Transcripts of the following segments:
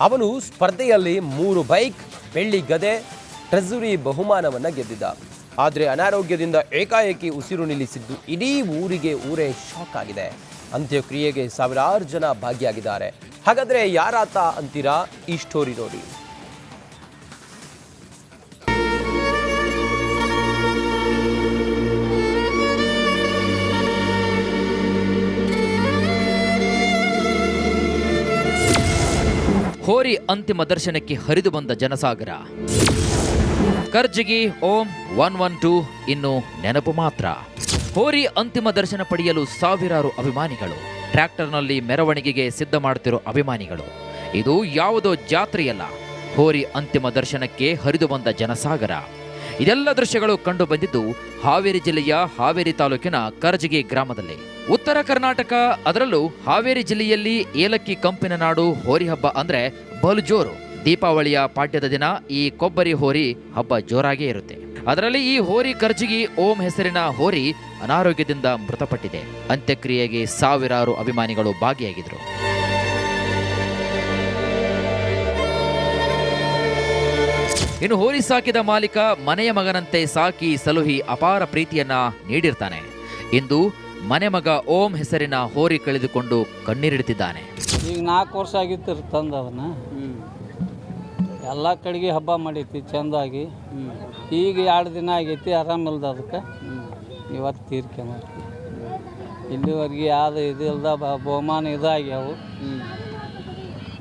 ಅವನು ಸ್ಪರ್ಧೆಯಲ್ಲಿ ಮೂರು ಬೈಕ್, ಬೆಳ್ಳಿ ಗದೆ, ಟ್ರೆಸುರಿ ಬಹುಮಾನವನ್ನು ಗೆದ್ದಿದ್ದ. ಆದರೆ ಅನಾರೋಗ್ಯದಿಂದ ಏಕಾಏಕಿ ಉಸಿರು ನಿಲ್ಲಿಸಿದ್ದು ಇಡೀ ಊರಿಗೆ ಊರೇ ಶಾಕ್ ಆಗಿದೆ. ಅಂತ್ಯಕ್ರಿಯೆಗೆ ಸಾವಿರಾರು ಜನ ಭಾಗಿಯಾಗಿದ್ದಾರೆ. ಹಾಗಾದರೆ ಯಾರಾತ ಅಂತೀರಾ? ಈ ಸ್ಟೋರಿ ನೋಡಿ. ಹೋರಿ ಅಂತಿಮ ದರ್ಶನಕ್ಕೆ ಹರಿದು ಬಂದ ಜನಸಾಗರ. Karjagi, Om one one two ಇನ್ನು ನೆನಪು ಮಾತ್ರ. ಹೋರಿ ಅಂತಿಮ ದರ್ಶನ ಪಡೆಯಲು ಸಾವಿರಾರು ಅಭಿಮಾನಿಗಳು. ಟ್ರ್ಯಾಕ್ಟರ್ನಲ್ಲಿ ಮೆರವಣಿಗೆಗೆ ಸಿದ್ಧ ಮಾಡುತ್ತಿರುವ ಅಭಿಮಾನಿಗಳು. ಇದು ಯಾವುದೋ ಜಾತ್ರೆಯಲ್ಲ. ಹೋರಿ ಅಂತಿಮ ದರ್ಶನಕ್ಕೆ ಹರಿದು ಬಂದ ಜನಸಾಗರ. ಇದೆಲ್ಲ ದೃಶ್ಯಗಳು ಕಂಡು ಬಂದಿದ್ದು ಹಾವೇರಿ ಜಿಲ್ಲೆಯ ಹಾವೇರಿ ತಾಲೂಕಿನ ಕರಜಗಿ ಗ್ರಾಮದಲ್ಲಿ. ಉತ್ತರ ಕರ್ನಾಟಕ ಅದರಲ್ಲೂ ಹಾವೇರಿ ಜಿಲ್ಲೆಯಲ್ಲಿ ಏಲಕ್ಕಿ ಕಂಪಿನ ನಾಡು ಹೋರಿ ಹಬ್ಬ ಅಂದ್ರೆ ಬಲು ಜೋರು. ದೀಪಾವಳಿಯ ಪಾಡ್ಯದ ದಿನ ಈ ಕೊಬ್ಬರಿ ಹೋರಿ ಹಬ್ಬ ಜೋರಾಗೇ ಇರುತ್ತೆ. ಅದರಲ್ಲಿ ಈ ಹೋರಿ ಕರ್ಜಿಗಿ ಓಂ ಹೆಸರಿನ ಹೋರಿ ಅನಾರೋಗ್ಯದಿಂದ ಮೃತಪಟ್ಟಿದೆ. ಅಂತ್ಯಕ್ರಿಯೆಗೆ ಸಾವಿರಾರು ಅಭಿಮಾನಿಗಳು ಭಾಗಿಯಾಗಿದ್ರು. ಇನ್ನು ಹೋರಿ ಸಾಕಿದ ಮಾಲೀಕ ಮನೆಯ ಮಗನಂತೆ ಸಾಕಿ ಸಲುಹಿ ಅಪಾರ ಪ್ರೀತಿಯನ್ನ ನೀಡಿರ್ತಾನೆ. ಇಂದು ಮನೆ ಮಗ ಓಂ ಹೆಸರಿನ ಹೋರಿ ಕಳೆದುಕೊಂಡು ಕಣ್ಣೀರಿಡುತ್ತಿದ್ದಾನೆ. ಈಗ ನಾಲ್ಕು ವರ್ಷ ಆಗಿತ್ತು ತಂದು ಅದನ್ನ. ಎಲ್ಲ ಕಡೆಗೆ ಹಬ್ಬ ಮಾಡೈತಿ ಚೆಂದಾಗಿ. ಈಗ ಎರಡು ದಿನ ಆಗೈತಿ ಆರಾಮಿಲ್ದ ಅದಕ್ಕೆ. ಇವತ್ತು ತೀರ್ಕೊಂಡ್ ಇಲ್ಲಿವರೆಗೆ ಯಾವ್ದು ಇದು ಇಲ್ದ ಬಹುಮಾನ ಇದಾಗ್ಯಾವು.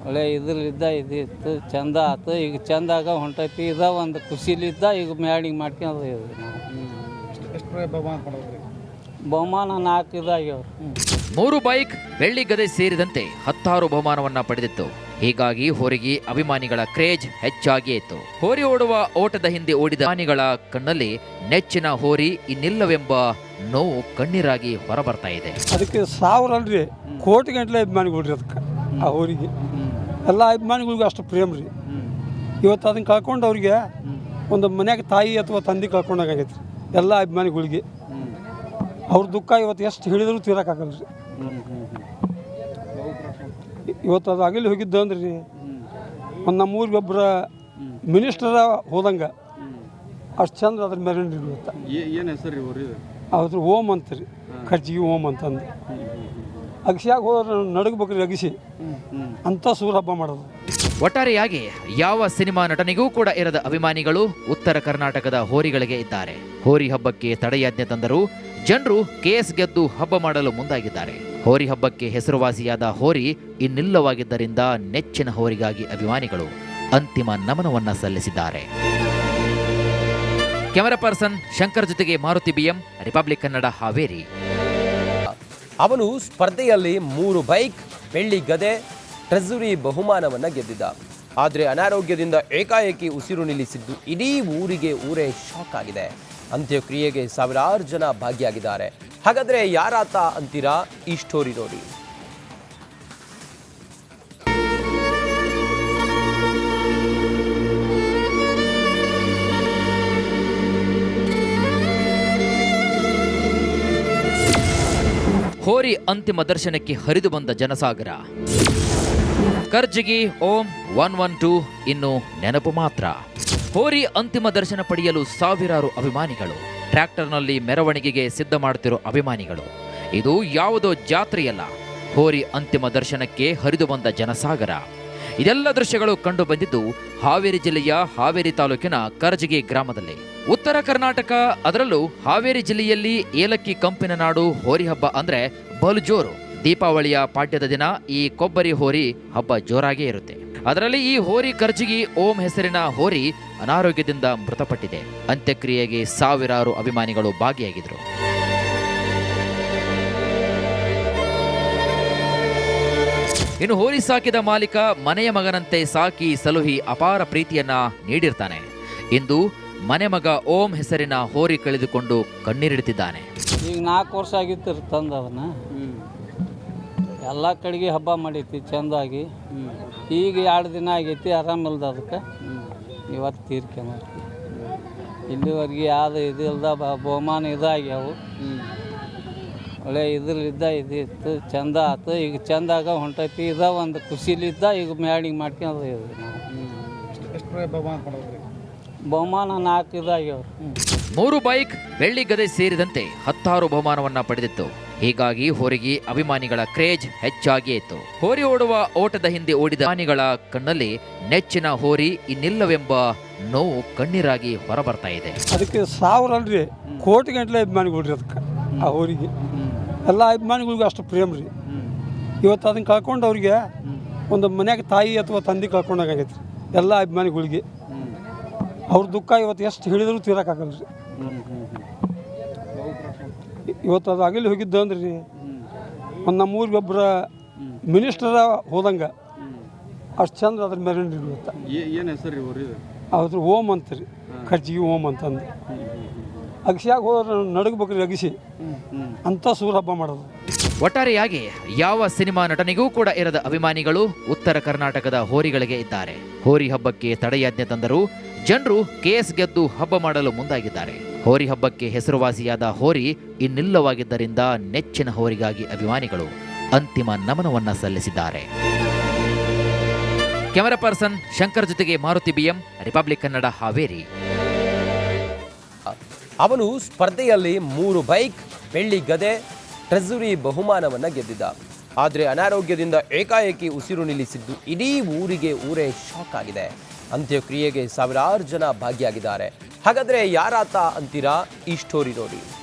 ಒಳ್ಳೆ ಇದ್ರಲ್ಲಿದ್ದ ಇದಿತ್ತು ಚಂದ ಆತು. ಈಗ ಚಂದಾಗ ಹೊಂಟೈತಿ. ಇದ ಒಂದು ಖುಷಿಲಿದ್ದ ಈಗ ಮ್ಯಾಡಿಂಗ್ ಮಾಡ್ಕೊಂಡು ಇದ್ವಿ ನಾವು. ಬಹುಮಾನ ನಾಲ್ಕು ಇದಾಗ್ಯವ್ರು ಮೂರು ಬೈಕ್ ಬೆಳ್ಳಿ ಗದೆ ಸೇರಿದಂತೆ ಹತ್ತಾರು ಬಹುಮಾನವನ್ನ ಪಡೆದಿತ್ತು. ಹೀಗಾಗಿ ಹೋರಿಗೆ ಅಭಿಮಾನಿಗಳ ಕ್ರೇಜ್ ಹೆಚ್ಚಾಗಿಯೇ ಇತ್ತು ಹೋರಿ ಓಡುವ ಓಟದ ಹಿಂದೆ ಓಡಿದ ಅಭಿಮಾನಿಗಳ ಕಣ್ಣಲ್ಲಿ ನೆಚ್ಚಿನ ಹೋರಿ ಇನ್ನಿಲ್ಲವೆಂಬ ನೋವು ಕಣ್ಣೀರಾಗಿ ಹೊರಬರ್ತಾ ಇದೆ. ಅದಕ್ಕೆ ಸಾವಿರ ಅಲ್ರಿ ಕೋಟಿ ಗಂಟಲೆ ಅಭಿಮಾನಿಗಳು ಅದಕ್ಕೆ ಆ ಊರಿಗೆ ಎಲ್ಲ ಅಭಿಮಾನಿಗಳಿಗೂ ಅಷ್ಟು ಪ್ರೇಮ ರೀ. ಇವತ್ತು ಅದನ್ನು ಕಳ್ಕೊಂಡು ಅವ್ರಿಗೆ ಒಂದು ಮನ್ಯಾಗ ತಾಯಿ ಅಥವಾ ತಂದೆ ಕಳ್ಕೊಂಡಾಗೈತಿ ಎಲ್ಲ ಅಭಿಮಾನಿಗಳಿಗೆ. ಅವ್ರ ದುಃಖ ಇವತ್ತು ಎಷ್ಟು ಹೇಳಿದ್ರು ತೀರಕ್ಕಾಗಲ್ಲ ರೀ ಇವತ್ತು ಅದು ಅಗಲಿ ಹೋಗಿದ್ದು ಅಂದ್ರೆ ರೀ ಒಂದು ನಮ್ಮೂರಿಗೆ ಒಬ್ಬರ ಮಿನಿಸ್ಟರ ಹೋದಂಗೆ ಅಷ್ಟು ಚಂದ ಅದ್ರ ಮೇಲೆ ಇವತ್ತು. ಏನು ಹೆಸರು ಅವ್ರ ಅದ್ರ ಓಮ್ ರೀ ಖರ್ಚಿಗೆ ಓಮ್ ಅಂತಂದು. ಅಗಸಿಯಾಗ ಹೋದ್ರೆ ನಡಗಬೇಕ್ರಿ ಅಗಸಿ. ಅಂತ ಸೂರ ಹಬ್ಬ ಮಾಡೋದು. ಒಟ್ಟಾರೆಯಾಗಿ ಯಾವ ಸಿನಿಮಾ ನಟನಿಗೂ ಕೂಡ ಇರದ ಅಭಿಮಾನಿಗಳು ಉತ್ತರ ಕರ್ನಾಟಕದ ಹೋರಿಗಳಿಗೆ ಇದ್ದಾರೆ. ಹೋರಿ ಹಬ್ಬಕ್ಕೆ ತಡೆಯಾಜ್ಞೆ ತಂದರೂ ಜನರು ಕೇಸ್ ಗೆದ್ದು ಹಬ್ಬ ಮಾಡಲು ಮುಂದಾಗಿದ್ದಾರೆ. ಹೋರಿ ಹಬ್ಬಕ್ಕೆ ಹೆಸರುವಾಸಿಯಾದ ಹೋರಿ ಇನ್ನಿಲ್ಲವಾಗಿದ್ದರಿಂದ ನೆಚ್ಚಿನ ಹೋರಿಗಾಗಿ ಅಭಿಮಾನಿಗಳು ಅಂತಿಮ ನಮನವನ್ನ ಸಲ್ಲಿಸಿದ್ದಾರೆ. ಕ್ಯಾಮರಾ ಪರ್ಸನ್ ಶಂಕರ್ ಜೊತೆಗೆ ಮಾರುತಿ ಬಿಎಂ, ರಿಪಬ್ಲಿಕ್ ಕನ್ನಡ ಹಾವೇರಿ. ಅವನು ಸ್ಪರ್ಧೆಯಲ್ಲಿ ಮೂರು ಬೈಕ್, ಬೆಳ್ಳಿ ಗದೆ, ಟ್ರೆಸುರಿ ಬಹುಮಾನವನ್ನು ಗೆದ್ದಿದ್ದ. ಆದರೆ ಅನಾರೋಗ್ಯದಿಂದ ಏಕಾಏಕಿ ಉಸಿರು ನಿಲ್ಲಿಸಿದ್ದು ಇಡೀ ಊರಿಗೆ ಊರೇ ಶಾಕ್ ಆಗಿದೆ. ಅಂತ್ಯಕ್ರಿಯೆಗೆ ಸಾವಿರಾರು ಜನ ಭಾಗಿಯಾಗಿದ್ದಾರೆ. ಹಾಗಾದರೆ ಯಾರಾತ ಅಂತೀರಾ? ಈ ಸ್ಟೋರಿ ನೋಡಿ. ಹೋರಿ ಅಂತಿಮ ದರ್ಶನಕ್ಕೆ ಹರಿದು ಬಂದ ಜನಸಾಗರ. ಕರ್ಜಿಗಿ, ಓಂ ಒನ್ ಒನ್ ಟೂ ಇನ್ನು ನೆನಪು ಮಾತ್ರ. ಹೋರಿ ಅಂತಿಮ ದರ್ಶನ ಪಡೆಯಲು ಸಾವಿರಾರು ಅಭಿಮಾನಿಗಳು. ಟ್ರ್ಯಾಕ್ಟರ್ನಲ್ಲಿ ಮೆರವಣಿಗೆಗೆ ಸಿದ್ಧ ಮಾಡುತ್ತಿರುವ ಅಭಿಮಾನಿಗಳು. ಇದು ಯಾವುದೋ ಜಾತ್ರೆಯಲ್ಲ. ಹೋರಿ ಅಂತಿಮ ದರ್ಶನಕ್ಕೆ ಹರಿದು ಬಂದ ಜನಸಾಗರ. ಇದೆಲ್ಲ ದೃಶ್ಯಗಳು ಕಂಡು ಬಂದಿದ್ದು ಹಾವೇರಿ ಜಿಲ್ಲೆಯ ಹಾವೇರಿ ತಾಲೂಕಿನ ಕರಜಗಿ ಗ್ರಾಮದಲ್ಲಿ. ಉತ್ತರ ಕರ್ನಾಟಕ ಅದರಲ್ಲೂ ಹಾವೇರಿ ಜಿಲ್ಲೆಯಲ್ಲಿ ಏಲಕ್ಕಿ ಕಂಪಿನ ನಾಡು ಹೋರಿ ಹಬ್ಬ ಅಂದ್ರೆ ಬಲು ಜೋರು. ದೀಪಾವಳಿಯ ಪಾಠ್ಯದ ದಿನ ಈ ಕೊಬ್ಬರಿ ಹೋರಿ ಹಬ್ಬ ಜೋರಾಗೇ ಇರುತ್ತೆ. ಅದರಲ್ಲಿ ಈ ಹೋರಿ ಕರ್ಜಿಗಿ ಓಂ ಹೆಸರಿನ ಹೋರಿ ಅನಾರೋಗ್ಯದಿಂದ ಮೃತಪಟ್ಟಿದೆ. ಅಂತ್ಯಕ್ರಿಯೆಗೆ ಸಾವಿರಾರು ಅಭಿಮಾನಿಗಳು ಭಾಗಿಯಾಗಿದ್ರು. ಇನ್ನು ಹೋರಿ ಸಾಕಿದ ಮಾಲೀಕ ಮನೆಯ ಮಗನಂತೆ ಸಾಕಿ ಸಲುಹಿ ಅಪಾರ ಪ್ರೀತಿಯನ್ನ ನೀಡಿರ್ತಾನೆ. ಇಂದು ಮನೆ ಮಗ ಓಂ ಹೆಸರಿನ ಹೋರಿ ಕಳೆದುಕೊಂಡು ಕಣ್ಣೀರಿಡುತ್ತಿದ್ದಾನೆ. ಈಗ ನಾಲ್ಕು ವರ್ಷ ಆಗಿತ್ತು ತಂದು ಅದನ್ನ. ಎಲ್ಲ ಕಡೆಗೆ ಹಬ್ಬ ಮಾಡೈತಿ ಚೆಂದಾಗಿ. ಈಗ ಎರಡು ದಿನ ಆಗೈತಿ ಆರಾಮಿಲ್ದ ಅದಕ್ಕೆ. ಇವತ್ತು ತೀರ್ಕೊಂಡು ಇಲ್ಲಿವರೆಗೆ ಯಾವ್ದು ಇದು ಇಲ್ದ ಬಹುಮಾನ ಇದಾಗ್ಯಾವು. ಒಳ್ಳೆ ಇದ್ರಲ್ಲಿದ್ದ ಇದಿತ್ತು ಚಂದ ಆತು. ಈಗ ಚಂದಾಗ ಹೊಂಟೈತಿ. ಇದ ಒಂದು ಖುಷಿಲಿದ್ದ ಈಗ ಮ್ಯಾಡಿಂಗ್ ಮಾಡ್ಕೊಂಡು ಇದ್ವಿ ನಾವು. ಬಹುಮಾನ ನಾಲ್ಕು ಇದಾಗ್ಯವ್ರು. ಮೂರು ಬೈಕ್ ಬೆಳ್ಳಿ ಗದೆ ಸೇರಿದಂತೆ ಹತ್ತಾರು ಬಹುಮಾನವನ್ನ ಪಡೆದಿತ್ತು. ಹೀಗಾಗಿ ಹೋರಿಗೆ ಅಭಿಮಾನಿಗಳ ಕ್ರೇಜ್ ಹೆಚ್ಚಾಗಿಯೇ ಇತ್ತು ಹೋರಿ ಓಡುವ ಓಟದ ಹಿಂದೆ ಓಡಿದ ಅಭಿಮಾನಿಗಳ ಕಣ್ಣಲ್ಲಿ ನೆಚ್ಚಿನ ಹೋರಿ ಇನ್ನಿಲ್ಲವೆಂಬ ನೋವು ಕಣ್ಣೀರಾಗಿ ಹೊರಬರ್ತಾ ಇದೆ. ಅದಕ್ಕೆ ಸಾವಿರ ಅಲ್ರಿ ಕೋಟಿ ಗಂಟಲೆ ಅಭಿಮಾನಿಗಳು ಅದಕ್ಕೆ ಆ ಊರಿಗೆ. ಎಲ್ಲ ಅಭಿಮಾನಿಗಳಿಗೂ ಅಷ್ಟು ಪ್ರೇಮ ರೀ. ಇವತ್ತು ಅದನ್ನು ಕಳ್ಕೊಂಡು ಅವ್ರಿಗೆ ಒಂದು ಮನ್ಯಾಗ ತಾಯಿ ಅಥವಾ ತಂದೆ ಕಳ್ಕೊಂಡಾಗೈತಿ ಎಲ್ಲ ಅಭಿಮಾನಿಗಳಿಗೆ. ಅವ್ರ ದುಃಖ ಇವತ್ತು ಎಷ್ಟು ಹೇಳಿದ್ರು ತೀರಕ್ಕಾಗಲ್ಲ ರೀ ಇವತ್ತು ಅದು ಆಗಲಿ ಹೋಗಿದ್ದು ಅಂದ್ರೆ. ರೀ ಒಂದು ನಮ್ಮೂರಿಗೆ ಒಬ್ಬರ ಮಿನಿಸ್ಟರ ಹೋದಂಗೆ. ಅಷ್ಟು ಚಂದ ಅದ್ರ ಮೇಲೆ ಇವತ್ತು. ಏನು ಹೆಸರು ಅವ್ರ ಓಮ್ ಅಂತ ರೀ ಖರ್ಚಿಗೆ ಓಮ್ ಅಂತಂದು. ಅಗಸ್ಯಾಗ ಹೋದ್ರೆ ನಡಗಬೇಕ್ರಿ ಅಗಸಿ. ಅಂತ ಸೂರ ಹಬ್ಬ ಮಾಡೋದು. ಒಟ್ಟಾರೆಯಾಗಿ ಯಾವ ಸಿನಿಮಾ ನಟನಿಗೂ ಕೂಡ ಇರದ ಅಭಿಮಾನಿಗಳು ಉತ್ತರ ಕರ್ನಾಟಕದ ಹೋರಿಗಳಿಗೆ ಇದ್ದಾರೆ. ಹೋರಿ ಹಬ್ಬಕ್ಕೆ ತಡೆಯಾಜ್ಞೆ ತಂದರೂ ಜನರು ಕೇಸ್ ಗೆದ್ದು ಹಬ್ಬ ಮಾಡಲು ಮುಂದಾಗಿದ್ದಾರೆ. ಹೋರಿ ಹಬ್ಬಕ್ಕೆ ಹೆಸರುವಾಸಿಯಾದ ಹೋರಿ ಇನ್ನಿಲ್ಲವಾಗಿದ್ದರಿಂದ ನೆಚ್ಚಿನ ಹೋರಿಗಾಗಿ ಅಭಿಮಾನಿಗಳು ಅಂತಿಮ ನಮನವನ್ನ ಸಲ್ಲಿಸಿದ್ದಾರೆ. ಕ್ಯಾಮರಾ ಪರ್ಸನ್ ಶಂಕರ್ ಜೊತೆಗೆ ಮಾರುತಿ ಬಿಎಂ, ರಿಪಬ್ಲಿಕ್ ಕನ್ನಡ ಹಾವೇರಿ. ಅವನು ಸ್ಪರ್ಧೆಯಲ್ಲಿ ಮೂರು ಬೈಕ್, ಬೆಳ್ಳಿ ಗದೆ, ಟ್ರೆಸುರಿ ಬಹುಮಾನವನ್ನು ಗೆದ್ದಿದ್ದ. ಆದರೆ ಅನಾರೋಗ್ಯದಿಂದ ಏಕಾಏಕಿ ಉಸಿರು ನಿಲ್ಲಿಸಿದ್ದು ಇಡೀ ಊರಿಗೆ ಊರೇ ಶಾಕ್ ಆಗಿದೆ. ಅಂತ್ಯಕ್ರಿಯೆಗೆ ಸಾವಿರಾರು ಜನ ಭಾಗಿಯಾಗಿದ್ದಾರೆ. ಹಾಗಾದರೆ ಯಾರಾತ ಅಂತೀರಾ? ಈ ಸ್ಟೋರಿ ನೋಡಿ.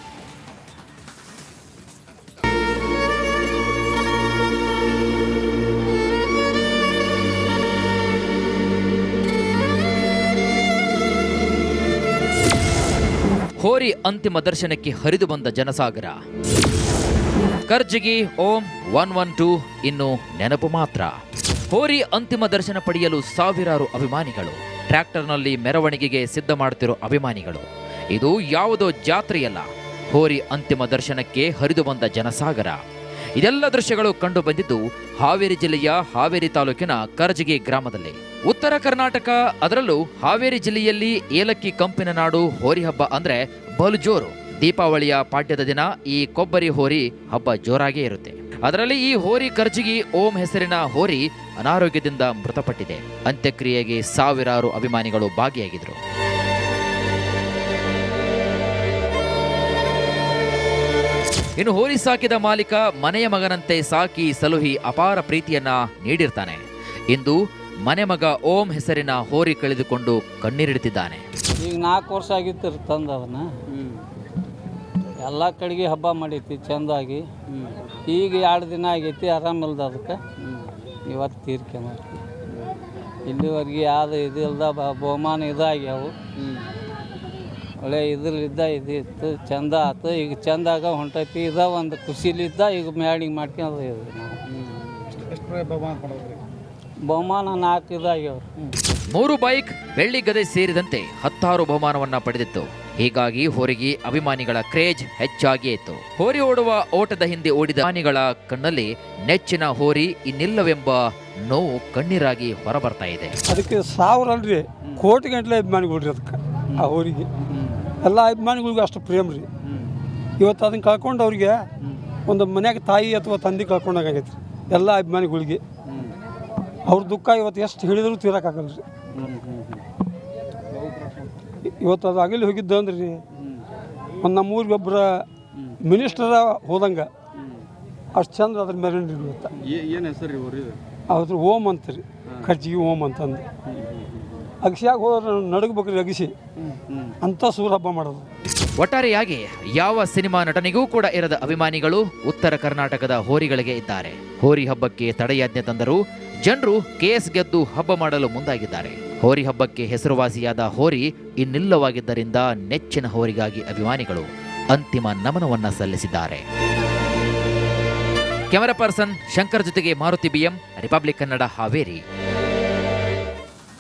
ಹೋರಿ ಅಂತಿಮ ದರ್ಶನಕ್ಕೆ ಹರಿದು ಬಂದ ಜನಸಾಗರ. ಕರ್ಜಿಗಿ, ಓಂ ಒನ್ ಒನ್ ಟೂ ಇನ್ನು ನೆನಪು ಮಾತ್ರ. ಹೋರಿ ಅಂತಿಮ ದರ್ಶನ ಪಡೆಯಲು ಸಾವಿರಾರು ಅಭಿಮಾನಿಗಳು. ಟ್ರ್ಯಾಕ್ಟರ್ನಲ್ಲಿ ಮೆರವಣಿಗೆಗೆ ಸಿದ್ಧ ಮಾಡುತ್ತಿರುವ ಅಭಿಮಾನಿಗಳು. ಇದು ಯಾವುದೋ ಜಾತ್ರೆಯಲ್ಲ. ಹೋರಿ ಅಂತಿಮ ದರ್ಶನಕ್ಕೆ ಹರಿದು ಬಂದ ಜನಸಾಗರ. ಇದೆಲ್ಲ ದೃಶ್ಯಗಳು ಕಂಡು ಬಂದಿದ್ದು ಹಾವೇರಿ ಜಿಲ್ಲೆಯ ಹಾವೇರಿ ತಾಲೂಕಿನ ಕರಜಗಿ ಗ್ರಾಮದಲ್ಲಿ. ಉತ್ತರ ಕರ್ನಾಟಕ ಅದರಲ್ಲೂ ಹಾವೇರಿ ಜಿಲ್ಲೆಯಲ್ಲಿ ಏಲಕ್ಕಿ ಕಂಪಿನ ನಾಡು ಹೋರಿ ಹಬ್ಬ ಅಂದ್ರೆ ಬಲು ಜೋರು. ದೀಪಾವಳಿಯ ಪಾಡ್ಯದ ದಿನ ಈ ಕೊಬ್ಬರಿ ಹೋರಿ ಹಬ್ಬ ಜೋರಾಗೇ ಇರುತ್ತೆ. ಅದರಲ್ಲಿ ಈ ಹೋರಿ ಕರ್ಜಿಗಿ ಓಂ ಹೆಸರಿನ ಹೋರಿ ಅನಾರೋಗ್ಯದಿಂದ ಮೃತಪಟ್ಟಿದೆ. ಅಂತ್ಯಕ್ರಿಯೆಗೆ ಸಾವಿರಾರು ಅಭಿಮಾನಿಗಳು ಭಾಗಿಯಾಗಿದ್ರು. ಇನ್ನು ಹೋರಿ ಸಾಕಿದ ಮಾಲೀಕ ಮನೆಯ ಮಗನಂತೆ ಸಾಕಿ ಸಲುಹಿ ಅಪಾರ ಪ್ರೀತಿಯನ್ನ ನೀಡಿರ್ತಾನೆ. ಇಂದು ಮನೆ ಮಗ ಓಂ ಹೆಸರಿನ ಹೋರಿ ಕಳೆದುಕೊಂಡು ಕಣ್ಣೀರಿಡುತ್ತಿದ್ದಾನೆ. ಈಗ ನಾಲ್ಕು ವರ್ಷ ಆಗಿತ್ತು ತಂದು ಅದನ್ನ. ಎಲ್ಲ ಕಡೆಗೆ ಹಬ್ಬ ಮಾಡೈತಿ ಚಂದಾಗಿ. ಈಗ ಎರಡು ದಿನ ಆಗೈತಿ ಆರಾಮಿಲ್ದ ಅದಕ್ಕೆ. ಇವತ್ತು ತೀರ್ಕೊಂಡ್ರಿ ಇಲ್ಲಿವರೆಗೆ ಯಾವುದು ಇದು ಇಲ್ದ ಬ- ಬಹುಮಾನ ಇದಾಗ್ಯಾವು. ಒಳ್ಳೆ ಇದ್ರಲ್ಲಿದ್ದ ಇದಿತ್ತು ಚಂದ ಆತು. ಈಗ ಚಂದಾಗ ಹೊಂಟೈತಿ. ಇದ ಒಂದು ಖುಷಿಲಿದ್ದ ಈಗ ಮ್ಯಾಡಿಂಗ್ ಮಾಡ್ಕೊಂಡು ಇದ್ವಿ ನಾವು. ಬಹುಮಾನ ನಾಲ್ಕು ಇದಾಗ್ಯವ್ರು. ಮೂರು ಬೈಕ್ ಬೆಳ್ಳಿ ಗದೆ ಸೇರಿದಂತೆ ಹತ್ತಾರು ಬಹುಮಾನವನ್ನ ಪಡೆದಿತ್ತು. ಹೀಗಾಗಿ ಹೋರಿಗೆ ಅಭಿಮಾನಿಗಳ ಕ್ರೇಜ್ ಹೆಚ್ಚಾಗಿಯೇ ಇತ್ತು ಹೋರಿ ಓಡುವ ಓಟದ ಹಿಂದೆ ಓಡಿದ ಅಭಿಮಾನಿಗಳ ಕಣ್ಣಲ್ಲಿ ನೆಚ್ಚಿನ ಹೋರಿ ಇನ್ನಿಲ್ಲವೆಂಬ ನೋವು ಕಣ್ಣೀರಾಗಿ ಹೊರಬರ್ತಾ ಇದೆ. ಅದಕ್ಕೆ ಸಾವಿರ ಅಲ್ರಿ ಕೋಟಿ ಗಂಟಲೆ ಅಭಿಮಾನಿಗಳು ಅದಕ್ಕೆ ಆ ಊರಿಗೆ ಎಲ್ಲ ಅಭಿಮಾನಿಗಳಿಗೂ ಅಷ್ಟು ಪ್ರೇಮ ರೀ. ಇವತ್ತು ಅದನ್ನು ಕಳ್ಕೊಂಡು ಅವ್ರಿಗೆ ಒಂದು ಮನ್ಯಾಗ ತಾಯಿ ಅಥವಾ ತಂದೆ ಕಳ್ಕೊಂಡಾಗೈತಿ ಎಲ್ಲ ಅಭಿಮಾನಿಗಳಿಗೆ. ಅವ್ರ ದುಃಖ ಇವತ್ತು ಎಷ್ಟು ಹೇಳಿದ್ರು ತೀರಕ್ಕಾಗಲ್ಲ ರೀ ಇವತ್ತು ಅದು ಆಗಲಿ ಹೋಗಿದ್ದು ಅಂದ್ರೆ. ರೀ ಒಂದು ನಮ್ಮೂರಿಗೆ ಒಬ್ಬರ ಮಿನಿಸ್ಟರ ಹೋದಂಗೆ. ಅಷ್ಟು ಚಂದ ಅದ್ರ ಮೇಲೆ ಇವತ್ತು. ಏನು ಹೆಸರು ಅವ್ರ ಓಮ್ ಅಂತ ರೀ ಖರ್ಚಿಗೆ ಓಮ್ ಅಂತಂದು. ಅಗಸ್ಯಾಗ ಹೋದ್ರೆ ನಡಗಬೇಕ್ರಿ ಅಗಸಿ. ಅಂತ ಸೂರ ಹಬ್ಬ ಮಾಡೋದು. ಒಟ್ಟಾರೆಯಾಗಿ ಯಾವ ಸಿನಿಮಾ ನಟನಿಗೂ ಕೂಡ ಇರದ ಅಭಿಮಾನಿಗಳು ಉತ್ತರ ಕರ್ನಾಟಕದ ಹೋರಿಗಳಿಗೆ ಇದ್ದಾರೆ. ಹೋರಿ ಹಬ್ಬಕ್ಕೆ ತಡೆಯಾಜ್ಞೆ ತಂದರೂ ಜನರು ಕೇಸ್ ಗೆದ್ದು ಹಬ್ಬ ಮಾಡಲು ಮುಂದಾಗಿದ್ದಾರೆ. ಹೋರಿ ಹಬ್ಬಕ್ಕೆ ಹೆಸರುವಾಸಿಯಾದ ಹೋರಿ ಇನ್ನಿಲ್ಲವಾಗಿದ್ದರಿಂದ ನೆಚ್ಚಿನ ಹೋರಿಗಾಗಿ ಅಭಿಮಾನಿಗಳು ಅಂತಿಮ ನಮನವನ್ನ ಸಲ್ಲಿಸಿದ್ದಾರೆ. ಕ್ಯಾಮರಾ ಪರ್ಸನ್ ಶಂಕರ್ ಜೊತೆಗೆ ಮಾರುತಿ ಬಿಎಂ, ರಿಪಬ್ಲಿಕ್ ಕನ್ನಡ ಹಾವೇರಿ.